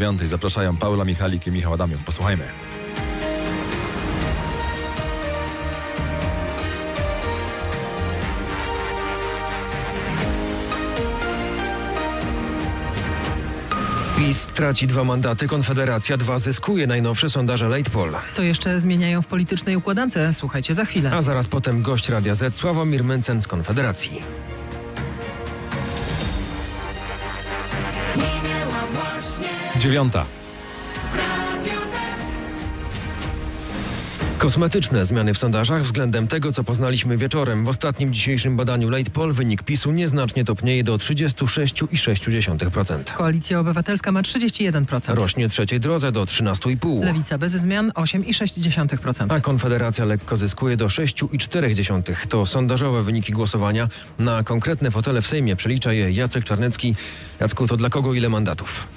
dziewiątej zapraszają Paula Michalik i Michał Adamiuk. Posłuchajmy. PiS traci dwa mandaty, Konfederacja dwa zyskuje. Najnowsze sondaże Late Poll. Co jeszcze zmieniają w politycznej układance? Słuchajcie za chwilę. A zaraz potem gość Radia Z Sławomir Mencen z Konfederacji. Dziewiąta. Kosmetyczne zmiany w sondażach względem tego, co poznaliśmy wieczorem. W ostatnim dzisiejszym badaniu Late Poll wynik PiSu nieznacznie topnieje do 36,6%. Koalicja Obywatelska ma 31%. Rośnie trzeciej drodze do 13,5%. Lewica bez zmian 8,6%. A Konfederacja lekko zyskuje do 6,4. To sondażowe wyniki głosowania. Na konkretne fotele w Sejmie przelicza je Jacek Czarnecki. Jacku, to dla kogo ile mandatów?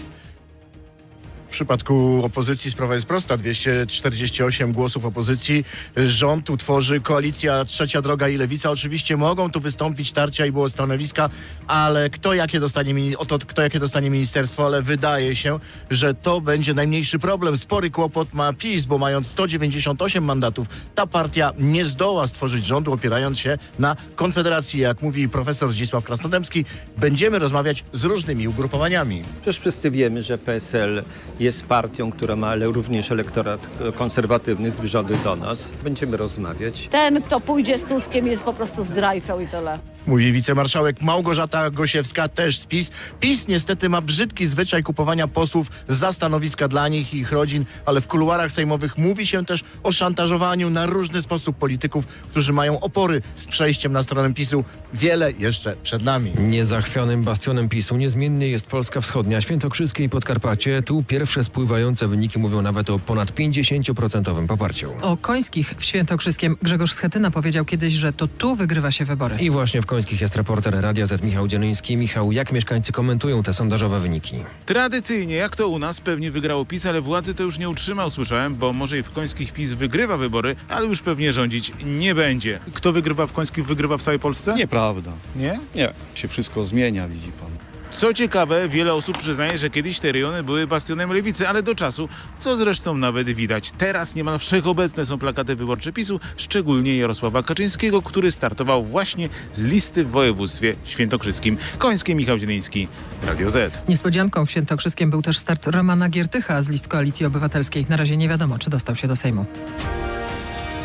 W przypadku opozycji sprawa jest prosta. 248 głosów opozycji. Rząd utworzy koalicja Trzecia Droga i Lewica. Oczywiście mogą tu wystąpić tarcia i było stanowiska, ale kto jakie dostanie, oto kto jakie dostanie ministerstwo, ale wydaje się, że to będzie najmniejszy problem. Spory kłopot ma PiS, bo mając 198 mandatów, ta partia nie zdoła stworzyć rządu, opierając się na Konfederacji. Jak mówi profesor Zdzisław Krasnodębski, będziemy rozmawiać z różnymi ugrupowaniami. Przecież wszyscy wiemy, że PSL jest partią, która ma również elektorat konserwatywny, zbliżony do nas. Będziemy rozmawiać. Ten, kto pójdzie z Tuskiem, jest po prostu zdrajcą i tyle. Mówi wicemarszałek Małgorzata Gosiewska, też z PiS. PiS niestety ma brzydki zwyczaj kupowania posłów za stanowiska dla nich i ich rodzin, ale w kuluarach sejmowych mówi się też o szantażowaniu na różny sposób polityków, którzy mają opory z przejściem na stronę PiSu. Wiele jeszcze przed nami. Niezachwianym bastionem PiSu niezmiennie jest Polska Wschodnia, Świętokrzyskie i Podkarpacie. Tu pierwsze spływające wyniki mówią nawet o ponad 50% poparciu. O Końskich w Świętokrzyskiem Grzegorz Schetyna powiedział kiedyś, że to tu wygrywa się wybory. I właśnie w Końskich jest reporter Radia Z Michał Dzielyński. Michał, jak mieszkańcy komentują te sondażowe wyniki? Tradycyjnie, jak to u nas, pewnie wygrało PiS, ale władzy to już nie utrzymał, słyszałem, bo może i w Końskich PiS wygrywa wybory, ale już pewnie rządzić nie będzie. Kto wygrywa w Końskich, wygrywa w całej Polsce? Nieprawda. Nie? Nie, się wszystko zmienia, widzi pan. Co ciekawe, wiele osób przyznaje, że kiedyś te rejony były bastionem lewicy, ale do czasu, co zresztą nawet widać. Teraz niemal wszechobecne są plakaty wyborcze PiSu, szczególnie Jarosława Kaczyńskiego, który startował właśnie z listy w województwie świętokrzyskim. Końskie Michał Zieliński, Radio Z. Niespodzianką w Świętokrzyskiem był też start Romana Giertycha z list Koalicji Obywatelskiej. Na razie nie wiadomo, czy dostał się do Sejmu.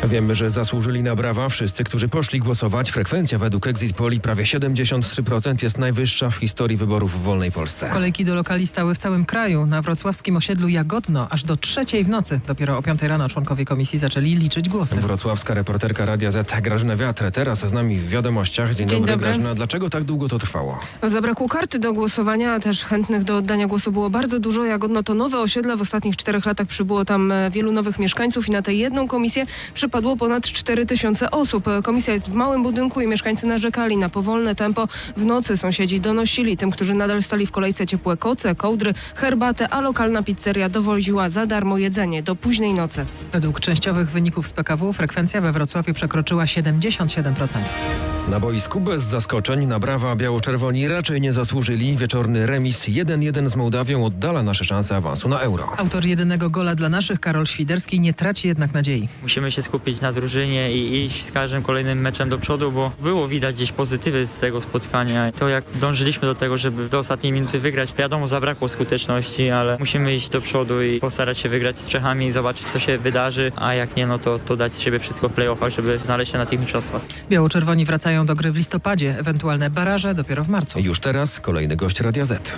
Wiemy, że zasłużyli na brawa wszyscy, którzy poszli głosować. Frekwencja według Exit Poli prawie 73% jest najwyższa w historii wyborów w wolnej Polsce. Kolejki do lokali stały w całym kraju. Na wrocławskim osiedlu Jagodno aż do trzeciej w nocy. Dopiero o piątej rano członkowie komisji zaczęli liczyć głosy. Wrocławska reporterka Radia Z Grażyna Wiatr teraz z nami w wiadomościach. Dzień, Dzień dobry, dobry. Grażyna. Dlaczego tak długo to trwało? Zabrakło karty do głosowania, a też chętnych do oddania głosu było bardzo dużo. Jagodno to nowe osiedle. W ostatnich czterech latach przybyło tam e, wielu nowych mieszkańców i na tę jedną komisję przypadło ponad 4 tysiące osób. Komisja jest w małym budynku i mieszkańcy narzekali na powolne tempo. W nocy sąsiedzi donosili tym, którzy nadal stali w kolejce ciepłe koce, kołdry, herbatę, a lokalna pizzeria dowoziła za darmo jedzenie do późnej nocy. Według częściowych wyników z PKW frekwencja we Wrocławiu przekroczyła 77%. Na boisku bez zaskoczeń na brawa biało-czerwoni raczej nie zasłużyli. Wieczorny remis 1-1 z Mołdawią oddala nasze szanse awansu na euro. Autor jedynego gola dla naszych, Karol Świderski, nie traci jednak nadziei. Musimy się skupić na drużynie i iść z każdym kolejnym meczem do przodu, bo było widać gdzieś pozytywy z tego spotkania. To jak dążyliśmy do tego, żeby do ostatniej minuty wygrać, wiadomo zabrakło skuteczności, ale musimy iść do przodu i postarać się wygrać z Czechami i zobaczyć co się wydarzy, a jak nie, no to, to dać z siebie wszystko w playoffach, żeby znaleźć się na tych mistrzostwach. Biało-czerwoni wracają do gry w listopadzie, ewentualne baraże dopiero w marcu. Już teraz kolejny gość Radia Z.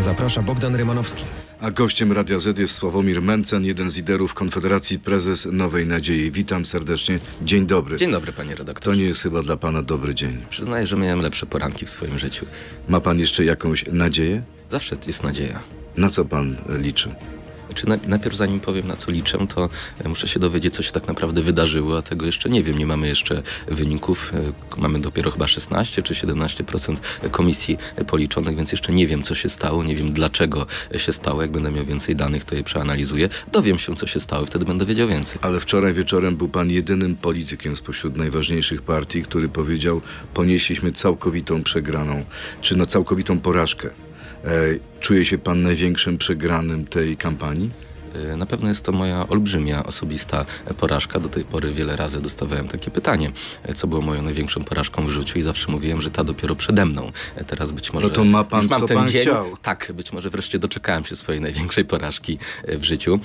Zaprasza Bogdan Rymanowski. A gościem Radia Z jest Sławomir Mencen, jeden z liderów Konfederacji, prezes Nowej Nadziei. Witam serdecznie. Dzień dobry. Dzień dobry, panie To redaktorze. nie jest chyba dla pana dobry dzień. Przyznaję, że miałem lepsze poranki w swoim życiu. Ma pan jeszcze jakąś nadzieję? Zawsze jest nadzieja. Na co pan liczy? Czy na, najpierw zanim powiem na co liczę, to e, muszę się dowiedzieć, co się tak naprawdę wydarzyło, a tego jeszcze nie wiem. Nie mamy jeszcze wyników. E, Mamy dopiero chyba 16 czy 17% komisji e, policzonych, więc jeszcze nie wiem, co się stało, nie wiem dlaczego się stało. Jak będę miał więcej danych, to je przeanalizuję. Dowiem się, co się stało, wtedy będę wiedział więcej. Ale wczoraj wieczorem był pan jedynym politykiem spośród najważniejszych partii, który powiedział, ponieśliśmy całkowitą przegraną, czy no całkowitą porażkę E, czuje się pan największym przegranym tej kampanii? Y, Na pewno jest to moja olbrzymia osobista porażka. Do tej pory wiele razy dostawałem takie pytanie, y, co było moją największą porażką w życiu i zawsze mówiłem, że ta dopiero przede mną. Y, Teraz być może... No to ma pan, już mam co ten pan dzień. chciał. Tak, być może wreszcie doczekałem się swojej największej porażki w życiu.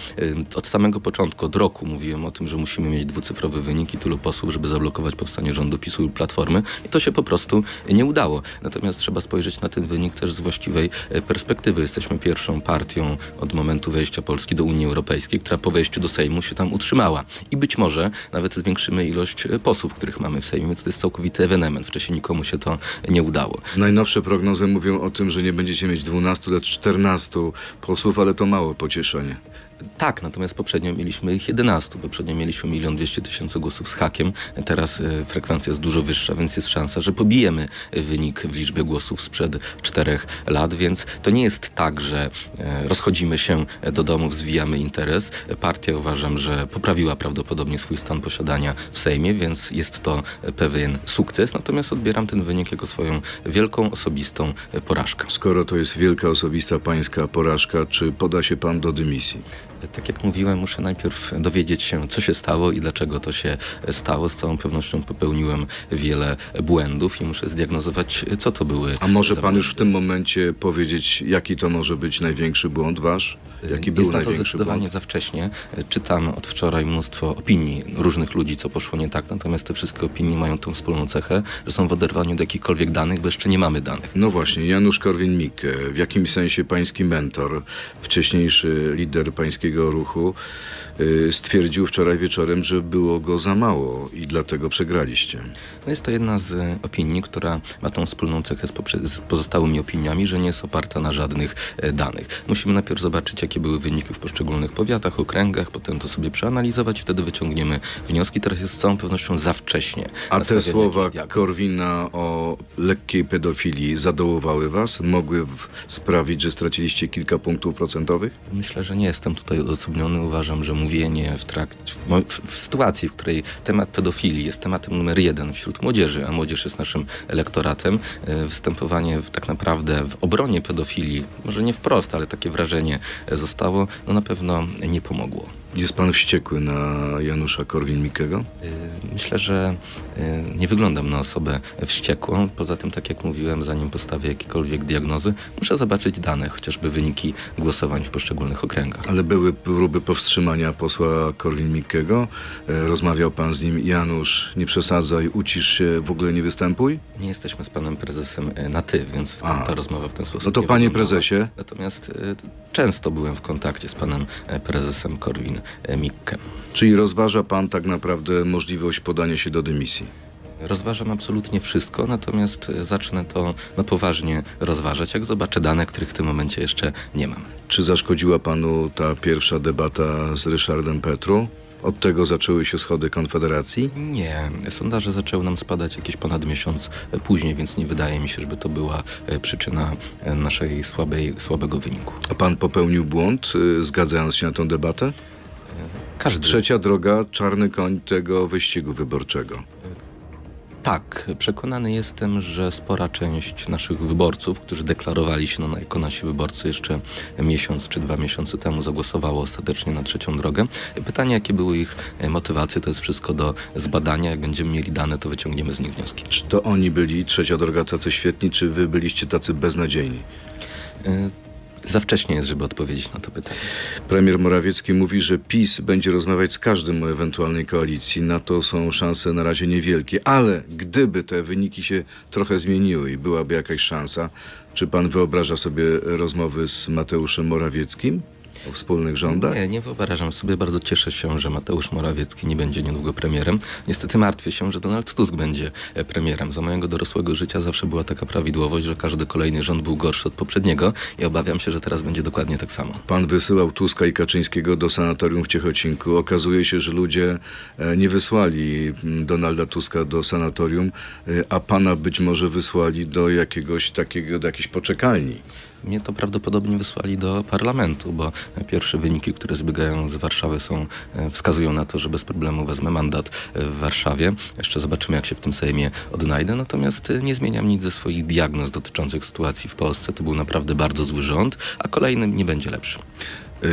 Od samego początku, od roku mówiłem o tym, że musimy mieć dwucyfrowy wynik i tylu posłów, żeby zablokować powstanie rządu PiSu i Platformy i to się po prostu nie udało. Natomiast trzeba spojrzeć na ten wynik też z właściwej perspektywy. Jesteśmy pierwszą partią od momentu wejścia Polski do Unii Europejskiej, która po wejściu do Sejmu się tam utrzymała. I być może nawet zwiększymy ilość e, posłów, których mamy w Sejmie, więc to jest całkowity ewenement. Wcześniej nikomu się to nie udało. Najnowsze prognozy mówią o tym, że nie będziecie mieć 12, lecz 14 posłów, ale to mało pocieszenie. Tak, natomiast poprzednio mieliśmy ich 11. Poprzednio mieliśmy 1 200 tysięcy głosów z hakiem. Teraz e, frekwencja jest dużo wyższa, więc jest szansa, że pobijemy e, wynik w liczbie głosów sprzed czterech lat, więc to nie jest tak, że e, rozchodzimy się do domów, zwijamy interes. Partia uważam, że poprawiła prawdopodobnie swój stan posiadania w Sejmie, więc jest to pewien sukces. Natomiast odbieram ten wynik jako swoją wielką, osobistą porażkę. Skoro to jest wielka osobista pańska porażka, czy poda się pan do dymisji? Tak jak mówiłem, muszę najpierw dowiedzieć się, co się stało i dlaczego to się stało. Z całą pewnością popełniłem wiele błędów i muszę zdiagnozować, co to były. A może pan już w tym momencie powiedzieć, jaki to może być największy błąd wasz? Jaki był Jest na to zdecydowanie błąd? za wcześnie. Czytam od wczoraj mnóstwo opinii różnych ludzi, co poszło nie tak, natomiast te wszystkie opinie mają tą wspólną cechę, że są w oderwaniu do jakichkolwiek danych, bo jeszcze nie mamy danych. No właśnie, Janusz Korwin-Mikke, w jakimś sensie pański mentor, wcześniejszy lider pańskiego ruchu, stwierdził wczoraj wieczorem, że było go za mało i dlatego przegraliście. No jest to jedna z e, opinii, która ma tą wspólną cechę z, pozostałymi opiniami, że nie jest oparta na żadnych e, danych. Musimy najpierw zobaczyć, jakie były wyniki w poszczególnych powiatach, okręgach, potem to sobie przeanalizować i wtedy wyciągniemy wnioski. Teraz jest z całą pewnością za wcześnie. A te słowa. Korwina o lekkiej pedofilii zadołowały was? Mogły sprawić, że straciliście kilka punktów procentowych? Myślę, że nie jestem tutaj odosobniony. Uważam, że mówienie w mo- w, w sytuacji, w której temat pedofilii jest tematem numer jeden wśród młodzieży, a młodzież jest naszym elektoratem, e, występowanie w, tak naprawdę w obronie pedofilii, może nie wprost, ale takie wrażenie e, zostało, no na pewno nie pomogło. Jest pan wściekły na Janusza Korwin-Mikkego? E, Myślę, że e, nie wyglądam na osobę wściekłą. Poza tym, tak jak mówiłem, zanim postawię jakiekolwiek diagnozy, muszę zobaczyć dane, chociażby wyniki głosowań w poszczególnych okręgach. Ale były próby powstrzymania posła Korwin-Mikkego. E, Rozmawiał pan z nim. Janusz, nie przesadzaj, ucisz się, w ogóle nie występuj. Nie jesteśmy z panem prezesem e, na ty, więc w A. ta rozmowa w ten sposób No to nie panie wyglądała. prezesie, Natomiast e, często byłem w kontakcie z panem prezesem Korwin e, Mikkem. czyli rozważa pan tak naprawdę możliwość podania się do dymisji? Rozważam absolutnie wszystko, natomiast e, zacznę to na poważnie rozważać, jak zobaczę dane, których w tym momencie jeszcze nie mam. Czy zaszkodziła panu ta pierwsza debata z Ryszardem Petru? Od tego zaczęły się schody Konfederacji? Nie, sondaże zaczęły nam spadać jakieś ponad miesiąc e, później, więc nie wydaje mi się, żeby to była przyczyna naszej słabej, słabego wyniku. A pan popełnił błąd, zgadzając się na tę debatę? Każdy Trzecia droga, czarny koń tego wyścigu wyborczego. Tak, przekonany jestem, że spora część naszych wyborców, którzy deklarowali się no, jako nasi wyborcy jeszcze miesiąc czy dwa miesiące temu, zagłosowało ostatecznie na trzecią drogę. Pytanie, jakie były ich e, motywacje, to jest wszystko do zbadania. Jak będziemy mieli dane, to wyciągniemy z nich wnioski. Czy to oni byli, trzecia droga, tacy świetni, czy wy byliście tacy beznadziejni? E, Za wcześnie jest, żeby odpowiedzieć na to pytanie. Premier Morawiecki mówi, że PiS będzie rozmawiać z każdym o ewentualnej koalicji. Na to są szanse na razie niewielkie, ale gdyby te wyniki się trochę zmieniły i byłaby jakaś szansa, czy pan wyobraża sobie rozmowy z Mateuszem Morawieckim o wspólnych rządach? Nie, nie wyobrażam sobie. Bardzo cieszę się, że Mateusz Morawiecki nie będzie niedługo premierem. Niestety martwię się, że Donald Tusk będzie e, premierem. Za mojego dorosłego życia zawsze była taka prawidłowość, że każdy kolejny rząd był gorszy od poprzedniego i obawiam się, że teraz będzie dokładnie tak samo. Pan wysyłał Tuska i Kaczyńskiego do sanatorium w Ciechocinku. Okazuje się, że ludzie e, nie wysłali mm, Donalda Tuska do sanatorium, e, a pana być może wysłali do jakiegoś takiego, do jakiejś poczekalni. Mnie to prawdopodobnie wysłali do parlamentu, bo pierwsze wyniki, które zbiegają z Warszawy są, e, wskazują na to, że bez problemu wezmę mandat e, w Warszawie. Jeszcze zobaczymy, jak się w tym Sejmie odnajdę. Natomiast e, nie zmieniam nic ze swoich diagnoz dotyczących sytuacji w Polsce. To był naprawdę bardzo zły rząd, a kolejny nie będzie lepszy.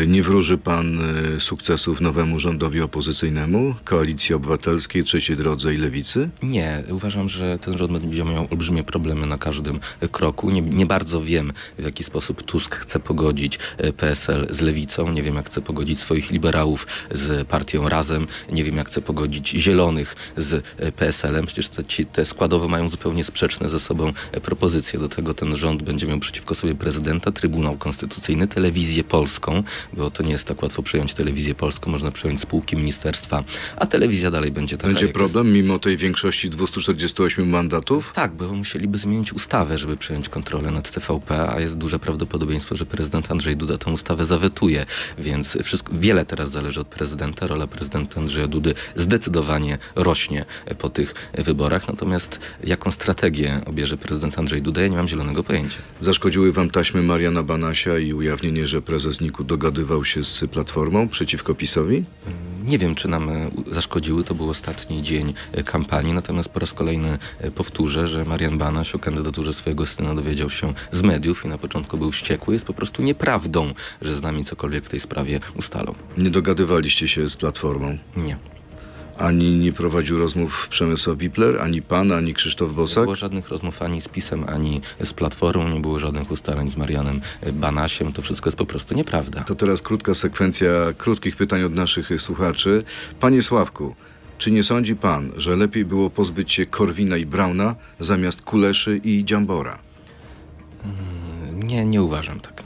E, Nie wróży pan e, sukcesów nowemu rządowi opozycyjnemu, Koalicji Obywatelskiej, Trzeciej Drodze i Lewicy? Nie, uważam, że ten rząd będzie miał olbrzymie problemy na każdym e, kroku. Nie, nie bardzo wiem, w jaki sposób Tusk chce pogodzić PSL z lewicą. Nie wiem, jak chce pogodzić swoich liberałów z partią Razem. Nie wiem, jak chce pogodzić zielonych z PSL-em. Przecież te, ci, te składowo mają zupełnie sprzeczne ze sobą propozycje. Do tego ten rząd będzie miał przeciwko sobie prezydenta, Trybunał Konstytucyjny, telewizję polską, bo to nie jest tak łatwo przejąć telewizję polską. Można przejąć spółki ministerstwa, a telewizja dalej będzie taka. Będzie jak jest. problem mimo tej większości 248 mandatów? Tak, bo musieliby zmienić ustawę, żeby przejąć kontrolę nad TVP, a jest duże prawdopodobieństwo, że prezydent Andrzej Duda tę ustawę zawetuje, więc wszystko, wiele teraz zależy od prezydenta. Rola prezydenta Andrzeja Dudy zdecydowanie rośnie po tych wyborach, natomiast jaką strategię obierze prezydent Andrzej Duda, ja nie mam zielonego pojęcia. Zaszkodziły wam taśmy Mariana Banasia i ujawnienie, że prezes Niku dogadywał się z Platformą przeciwko PiSowi? Nie wiem, czy nam e, zaszkodziły, to był ostatni dzień e, kampanii, natomiast po raz kolejny e, powtórzę, że Marian Banaś o kandydaturze swojego syna dowiedział się z mediów i na początku był wściekły. Jest po prostu nieprawdą, że z nami cokolwiek w tej sprawie ustalą. Nie dogadywaliście się z Platformą? Nie. Ani nie prowadził rozmów Przemysław Wipler, ani pan, ani Krzysztof Nie Bosak? było żadnych rozmów ani z PiSem, ani z Platformą, nie było żadnych ustaleń z Marianem Banasiem. To wszystko jest po prostu nieprawda. To teraz krótka sekwencja krótkich pytań od naszych słuchaczy. Panie Sławku, czy nie sądzi pan, że lepiej było pozbyć się Korwina i Brauna zamiast Kuleszy i Dziambora? Nie, nie uważam tak.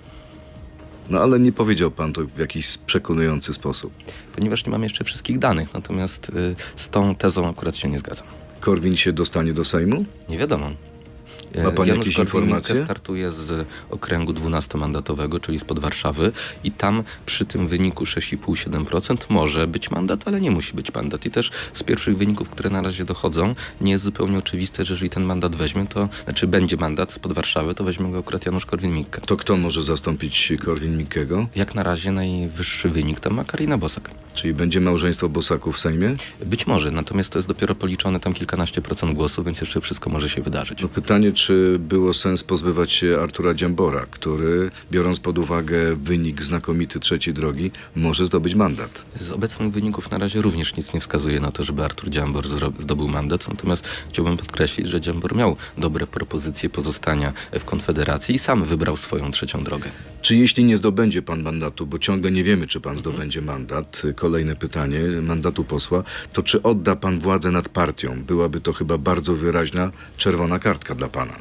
No ale nie powiedział pan to w jakiś przekonujący sposób. Ponieważ nie mam jeszcze wszystkich danych, natomiast y, z tą tezą akurat się nie zgadzam. Korwin się dostanie do Sejmu? Nie wiadomo. E, Ma pan Janusz jakieś informacje? startuje z okręgu 12-mandatowego, czyli spod Warszawy i tam przy tym wyniku 6,5-7% może być mandat, ale nie musi być mandat. I też z pierwszych wyników, które na razie dochodzą, nie jest zupełnie oczywiste, że jeżeli ten mandat weźmie, to znaczy będzie mandat spod Warszawy, to weźmie go akurat Janusz Korwin-Mikke. To kto może zastąpić Korwin-Mikkego? Jak na razie najwyższy wynik tam ma Karina Bosak. Czyli będzie małżeństwo Bosaków w Sejmie? Być może, natomiast to jest dopiero policzone tam kilkanaście procent głosów, więc jeszcze wszystko może się wydarzyć. No pytanie, czy było sens pozbywać się Artura Dziambora, który, biorąc pod uwagę wynik znakomity trzeciej drogi, może zdobyć mandat? Z obecnych wyników na razie również nic nie wskazuje na to, żeby Artur Dziambor zdobył mandat, natomiast chciałbym podkreślić, że Dziambor miał dobre propozycje pozostania w Konfederacji i sam wybrał swoją trzecią drogę. Czy jeśli nie zdobędzie pan mandatu, bo ciągle nie wiemy, czy pan zdobędzie mandat, kolejne pytanie, mandatu posła, to czy odda pan władzę nad partią? Byłaby to chyba bardzo wyraźna czerwona kartka dla pana.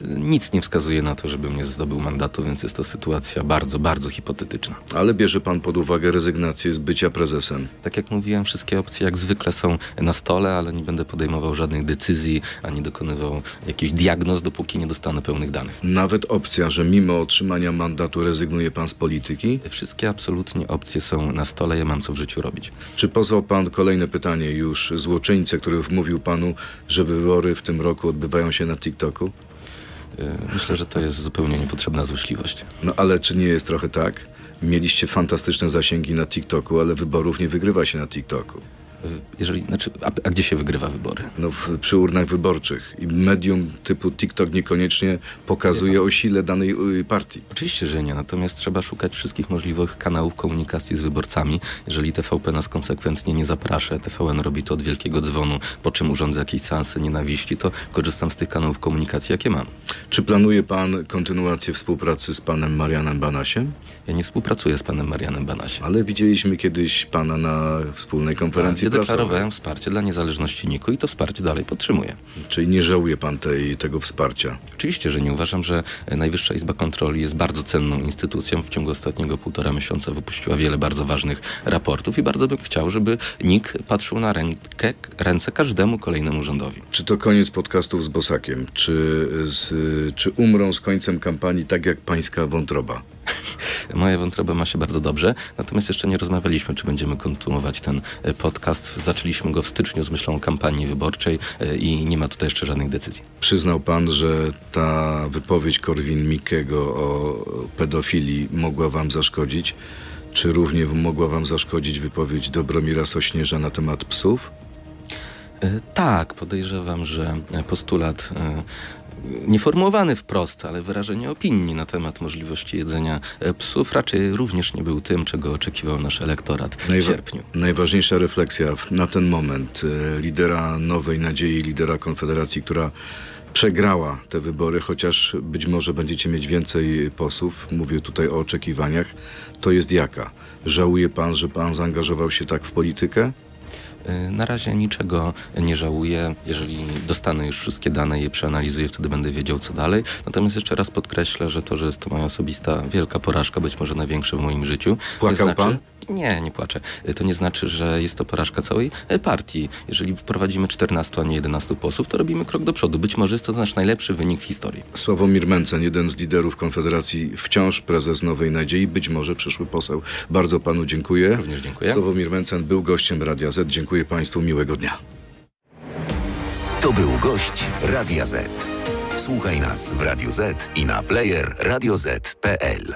Nic nie wskazuje na to, żebym nie zdobył mandatu, więc jest to sytuacja bardzo, bardzo hipotetyczna. Ale bierze pan pod uwagę rezygnację z bycia prezesem. Tak jak mówiłem, wszystkie opcje jak zwykle są na stole, ale nie będę podejmował żadnych decyzji, ani dokonywał jakichś diagnoz, dopóki nie dostanę pełnych danych. Nawet opcja, że mimo otrzymania mandatu rezygnuje pan z polityki? Wszystkie absolutnie opcje są na stole, ja mam co w życiu robić. Czy pozwał pan, kolejne pytanie już, złoczyńcę, który wmówił panu, że wybory w tym roku odbywają się na TikToku? Yy, Myślę, że to jest zupełnie niepotrzebna złośliwość. No ale czy nie jest trochę tak? Mieliście fantastyczne zasięgi na TikToku, ale wyborów nie wygrywa się na TikToku. Jeżeli, znaczy, a, a gdzie się wygrywa wybory? No w, przy urnach wyborczych. I medium typu TikTok niekoniecznie pokazuje o sile danej y, partii. Oczywiście, że nie, natomiast trzeba szukać wszystkich możliwych kanałów komunikacji z wyborcami. Jeżeli TVP nas konsekwentnie nie zaprasza, TVN robi to od wielkiego dzwonu, po czym urządza jakieś seanse nienawiści, to korzystam z tych kanałów komunikacji, jakie mam. Czy planuje pan kontynuację współpracy z panem Marianem Banasiem? Ja nie współpracuję z panem Marianem Banasiem. Ale widzieliśmy kiedyś pana na wspólnej konferencji. Deklarowałem wsparcie dla niezależności NIK-u i to wsparcie dalej podtrzymuję. Czyli nie żałuje pan tej, tego wsparcia? Oczywiście, że nie uważam, że Najwyższa Izba Kontroli jest bardzo cenną instytucją. W ciągu ostatniego półtora miesiąca wypuściła wiele bardzo ważnych raportów i bardzo bym chciał, żeby NIK patrzył na rękę, ręce każdemu kolejnemu rządowi. Czy to koniec podcastów z Bosakiem? Czy, z, czy umrą z końcem kampanii tak jak pańska wątroba? Moja wątroba ma się bardzo dobrze, natomiast jeszcze nie rozmawialiśmy, czy będziemy kontynuować ten e, podcast. Zaczęliśmy go w styczniu z myślą o kampanii wyborczej e, i nie ma tutaj jeszcze żadnych decyzji. Przyznał pan, że ta wypowiedź Korwin-Mikkego o pedofilii mogła wam zaszkodzić? Czy równie mogła wam zaszkodzić wypowiedź Dobromira Sośnierza na temat psów? E, Tak, podejrzewam, że postulat nieformułowany wprost, ale wyrażenie opinii na temat możliwości jedzenia e, psów raczej również nie był tym, czego oczekiwał nasz elektorat w Najwa- sierpniu. Najważniejsza refleksja na ten moment e, lidera Nowej Nadziei, lidera Konfederacji, która przegrała te wybory, chociaż być może będziecie mieć więcej posłów, mówię tutaj o oczekiwaniach, to jest jaka? Żałuje pan, że pan zaangażował się tak w politykę? E, Na razie niczego nie żałuję. Jeżeli dostanę już wszystkie dane je przeanalizuję, wtedy będę wiedział, co dalej. Natomiast jeszcze raz podkreślę, że to, że jest to moja osobista wielka porażka, być może największa w moim życiu. Płakał nie znaczy, pan? Nie, nie płaczę. E, To nie znaczy, że jest to porażka całej e, partii. Jeżeli wprowadzimy 14, a nie 11 posłów, to robimy krok do przodu. Być może jest to nasz najlepszy wynik w historii. Sławomir Mencen, jeden z liderów Konfederacji, wciąż prezes Nowej Nadziei, być może przyszły poseł. Bardzo panu dziękuję. Również dziękuję. Sławomir Mencen był gościem Radia Z. Dziękuję państwu, miłego dnia. To był gość Radia Z. Słuchaj nas w Radio Z i na player radioz.pl.